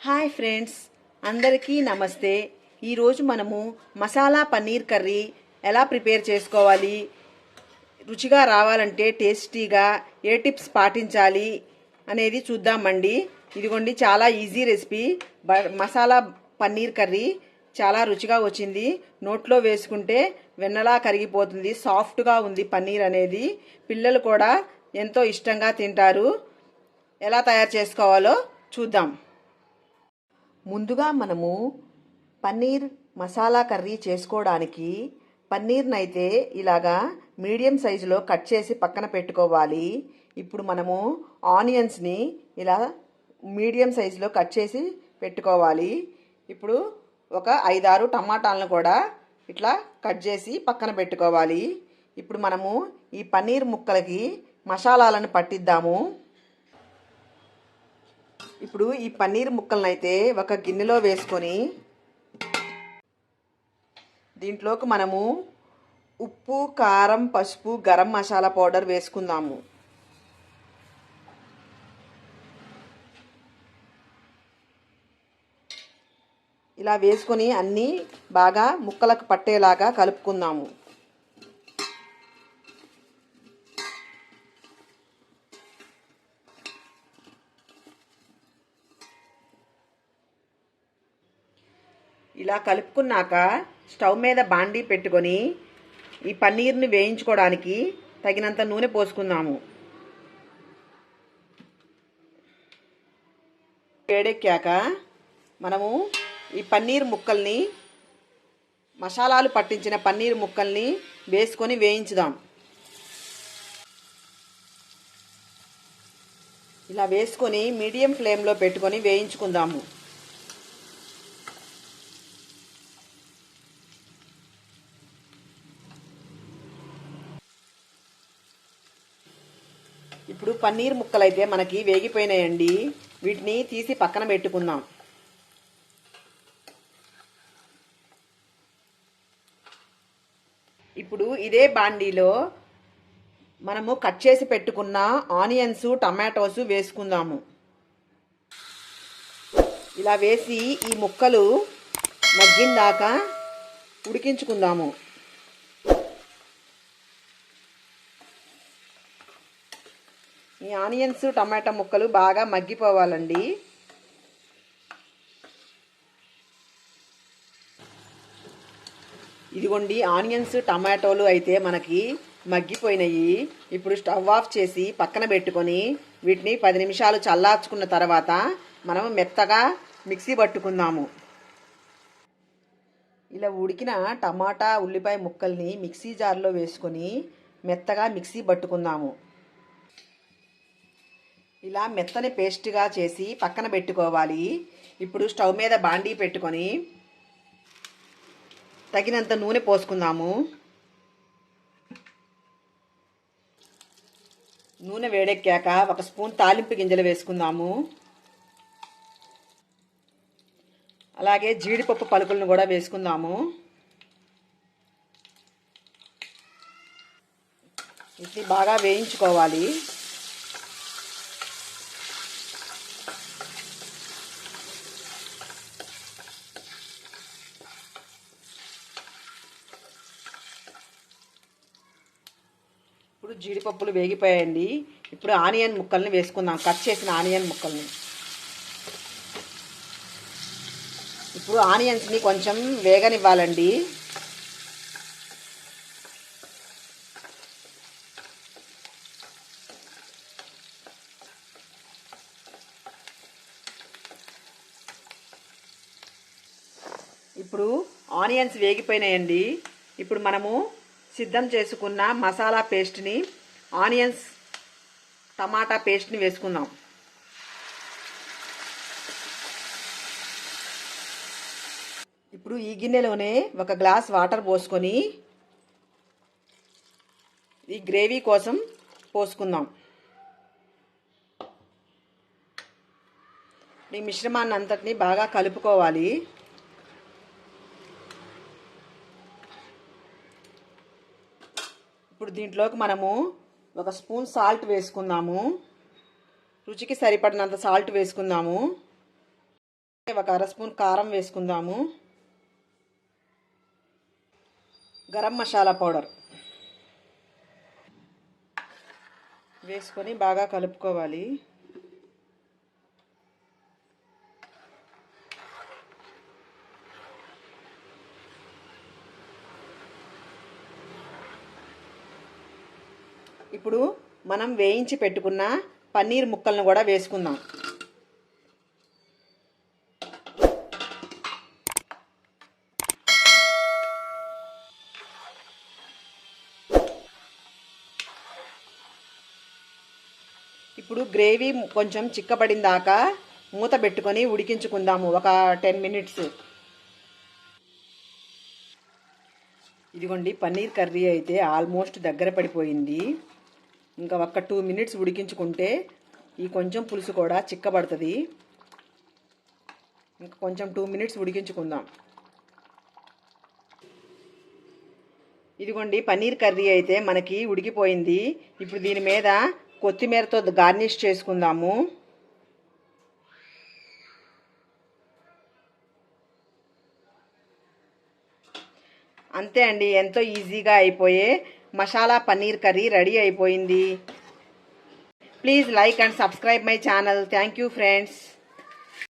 Hi friends అందరికీ నమస్తే. ఈరోజు మనము మసాలా పన్నీర్ కర్రీ ఎలా ప్రిపేర్ చేసుకోవాలి రుచిగా రావాలంటే టేస్టీగా ఏ టిప్స్ పాటించాలి అనేది చూద్దామండి. ఇదిగోండి చాలా ఈజీ రెసిపీ. బ- మసాలా పన్నీర్ కర్రీ చాలా రుచిగా వచ్చింది. నోట్లో వేసుకుంటే వెన్నలా కరిగిపోతుంది సాఫ్ట్గా ఉంది పన్నీర్ అనేది. పిల్లలు కూడా ఎంతో ఇష్టంగా తింటారు. ఎలా తయారు చేసుకోవాలో చూద్దాం. ముందుగా మనము పన్నీర్ మసాలా కర్రీ చేసుకోవడానికి పన్నీర్నైతే ఇలాగా మీడియం సైజులో కట్ చేసి పక్కన పెట్టుకోవాలి. ఇప్పుడు మనము ఆనియన్స్ని ఇలా మీడియం సైజులో కట్ చేసి పెట్టుకోవాలి. ఇప్పుడు ఒక ఐదారు టమాటాలను కూడా ఇట్లా కట్ చేసి పక్కన పెట్టుకోవాలి. ఇప్పుడు మనము ఈ పన్నీర్ ముక్కలకి మసాలాలను పట్టిద్దాము. ఇప్పుడు ఈ పన్నీర్ ముక్కలను అయితే ఒక గిన్నెలో వేసుకొని దీంట్లోకి మనము ఉప్పు కారం పసుపు గరం మసాలా పౌడర్ వేసుకుందాము. ఇలా వేసుకొని అన్నీ బాగా ముక్కలకు పట్టేలాగా కలుపుకుందాము. ఇలా కలుపుకున్నాక స్టవ్ మీద బాండీ పెట్టుకొని ఈ పన్నీర్ని వేయించుకోవడానికి తగినంత నూనె పోసుకుందాము. వేడెక్కాక మనము ఈ పన్నీర్ ముక్కల్ని మసాలాలు పట్టించిన పన్నీర్ ముక్కల్ని వేసుకొని వేయించుదాం. ఇలా వేసుకొని మీడియం ఫ్లేమ్లో పెట్టుకొని వేయించుకుందాము. ఇప్పుడు పన్నీర్ ముక్కలు అయితే మనకి వేగిపోయినాయండి. వీటిని తీసి పక్కన పెట్టుకుందాం. ఇప్పుడు ఇదే బాండీలో మనము కట్ చేసి పెట్టుకున్న ఆనియన్స్ టమాటోస్ వేసుకుందాము. ఇలా వేసి ఈ ముక్కలు మగ్గిందాకా ఉడికించుకుందాము. ఈ ఆనియన్స్ టమాటా ముక్కలు బాగా మగ్గిపోవాలండి. ఇదిగోండి ఆనియన్స్ టమాటోలు అయితే మనకి మగ్గిపోయినాయి. ఇప్పుడు స్టవ్ ఆఫ్ చేసి పక్కన పెట్టుకొని వీటిని పది నిమిషాలు చల్లార్చుకున్న తర్వాత మనం మెత్తగా మిక్సీ పట్టుకుందాము. ఇలా ఉడికిన టమాటా ఉల్లిపాయ ముక్కల్ని మిక్సీ జార్లో వేసుకొని మెత్తగా మిక్సీ పట్టుకుందాము. ఇలా మెత్తని పేస్ట్గా చేసి పక్కన పెట్టుకోవాలి. ఇప్పుడు స్టవ్ మీద బాండీ పెట్టుకొని తగినంత నూనె పోసుకుందాము. నూనె వేడెక్కాక ఒక స్పూన్ తాలింపు గింజలు వేసుకుందాము. అలాగే జీడిపప్పు పలుకులను కూడా వేసుకుందాము. ఇది బాగా వేయించుకోవాలి. ఇప్పుడు జీడిపప్పులు వేగిపోయాయండి. ఇప్పుడు ఆనియన్ ముక్కల్ని వేసుకుందాం. కట్ చేసిన ఆనియన్ ముక్కల్ని. ఇప్పుడు ఆనియన్స్ని కొంచెం వేగనివ్వాలండి. ఇప్పుడు ఆనియన్స్ వేగిపోయినాయండి. ఇప్పుడు మనము సిద్ధం చేసుకున్న మసాలా పేస్ట్ని ఆనియన్స్ టమాటా పేస్ట్ని వేసుకుందాం. ఇప్పుడు ఈ గిన్నెలోనే ఒక గ్లాస్ వాటర్ పోసుకొని ఈ గ్రేవీ కోసం పోసుకుందాం. ఈ మిశ్రమాన్ని అంతటిని బాగా కలుపుకోవాలి. ఇప్పుడు దీంట్లోకి మనము ఒక స్పూన్ సాల్ట్ వేసుకుందాము. రుచికి సరిపడినంత సాల్ట్ వేసుకుందాము. ఒక అర స్పూన్ కారం వేసుకుందాము. గరం మసాలా పౌడర్ వేసుకొని బాగా కలుపుకోవాలి. ఇప్పుడు మనం వేయించి పెట్టుకున్న పన్నీర్ ముక్కలను కూడా వేసుకుందాం. ఇప్పుడు గ్రేవీ కొంచెం చిక్కబడిన దాకా మూత పెట్టుకొని ఉడికించుకుందాము ఒక టెన్ మినిట్స్ ఇదిగోండి పన్నీర్ కర్రీ అయితే ఆల్మోస్ట్ దగ్గర పడిపోయింది. ఇంకా ఒక్క టూ మినిట్స్ ఉడికించుకుంటే ఈ కొంచెం పులుసు కూడా చిక్కబడుతుంది. ఇంకా కొంచెం టూ మినిట్స్ ఉడికించుకుందాం. ఇదిగోండి పన్నీర్ కర్రీ అయితే మనకి ఉడికిపోయింది. ఇప్పుడు దీని మీద కొత్తిమీరతో గార్నిష్ చేసుకుందాము. అంతే అండి ఎంతో ఈజీగా అయిపోయే మసాలా పన్నీర్ కర్రీ రెడీ అయిపోయింది please like and subscribe my channel thank you friends